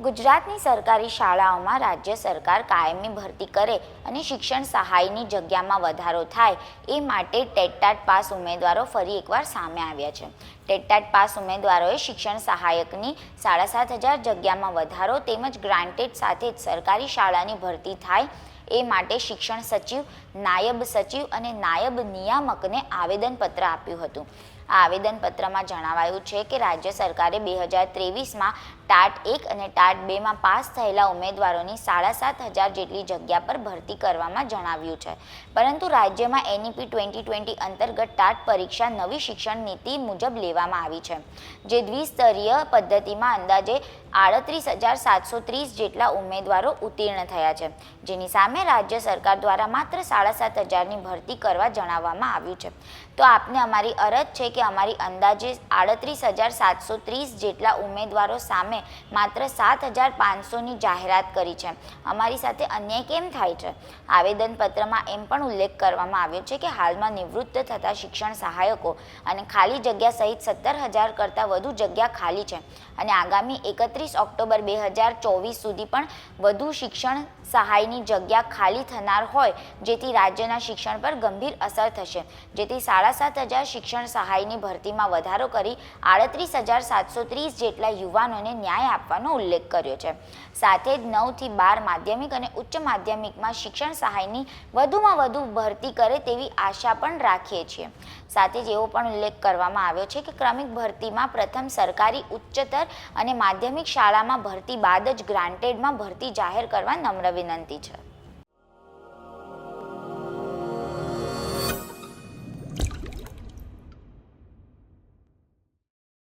ગુજરાતની સરકારી શાળાઓમાં રાજ્ય સરકાર કાયમી ભરતી કરે અને શિક્ષણ સહાયની જગ્યામાં વધારો થાય, એ માટે ટેટટાટ પાસ ઉમેદવારો ફરી એકવાર સામે આવ્યા છે. ટેટટાટ પાસ ઉમેદવારોએ શિક્ષણ સહાયકની સાડા સાત હજાર જગ્યામાં વધારો તેમજ ગ્રાન્ટેડ સાથે જ સરકારી શાળાની ભરતી થાય એ માટે શિક્ષણ સચિવ, નાયબ સચિવ અને નાયબ નિયામકને આવેદનપત્ર આપ્યું હતું. આ આવેદનપત્રમાં જણાવાયું છે કે રાજ્ય સરકારે બે હજાર ત્રેવીસમાં ટાટ એક અને ટાટ બેમાં પાસ થયેલા ઉમેદવારોની સાડા સાત હજાર જેટલી જગ્યા પર ભરતી કરવામાં જણાવ્યું છે. પરંતુ રાજ્યમાં એનઈપી ટ્વેન્ટી ટ્વેન્ટી અંતર્ગત ટાટ પરીક્ષા નવી શિક્ષણ નીતિ મુજબ લેવામાં આવી છે. જે દ્વિસ્તરીય પદ્ધતિમાં અંદાજે આડત્રીસ હજાર સાતસો ત્રીસ જેટલા ઉમેદવારો ઉત્તીર્ણ થયા છે. જેની સામે રાજ્ય સરકાર દ્વારા માત્ર સાડા સાત હજારની ભરતી કરવા જણાવવામાં આવ્યું છે. તો આપને અમારી અરજ છે કે અમારી અંદાજે આડત્રીસ હજાર સાતસો ત્રીસ જેટલા ઉમેદવારો સામે માત્ર સાત હજાર પાંચસોની જાહેરાત કરી છે. અમારી સાથે અન્યાય કેમ થાય છે? આવેદનપત્રમાં એમ પણ ઉલ્લેખ કરવામાં આવ્યો છે કે હાલમાં નિવૃત્ત થતા શિક્ષણ સહાયકો અને ખાલી જગ્યા સહિત સત્તર હજાર કરતાં વધુ જગ્યા ખાલી છે. અને આગામી એકત્રીસ ઓક્ટોબર બે હજાર ચોવીસ સુધી પણ વધુ શિક્ષણ સહાયની જગ્યા ખાલી થનાર હોય, જેથી રાજ્યના શિક્ષણ પર ગંભીર અસર થશે. જેથી સાડા સાત હજાર શિક્ષણ સહાયની ભરતીમાં વધારો કરી આડત્રીસ હજાર સાતસો ત્રીસ જેટલા યુવાનોને ન્યાય આપવાનો ઉલ્લેખ કર્યો છે. સાથે જ નવથી બાર માધ્યમિક અને ઉચ્ચ માધ્યમિકમાં શિક્ષણ સહાયની વધુમાં વધુ ભરતી કરે તેવી આશા પણ રાખીએ છીએ. સાથે જ એવો પણ ઉલ્લેખ કરવામાં આવ્યો છે કે ક્રમિક ભરતીમાં પ્રથમ સરકારી ઉચ્ચતર અને માધ્યમિક શાળામાં ભરતી બાદ જ ગ્રાન્ટેડમાં ભરતી જાહેર કરવા નમ્ર વિનંતી છે.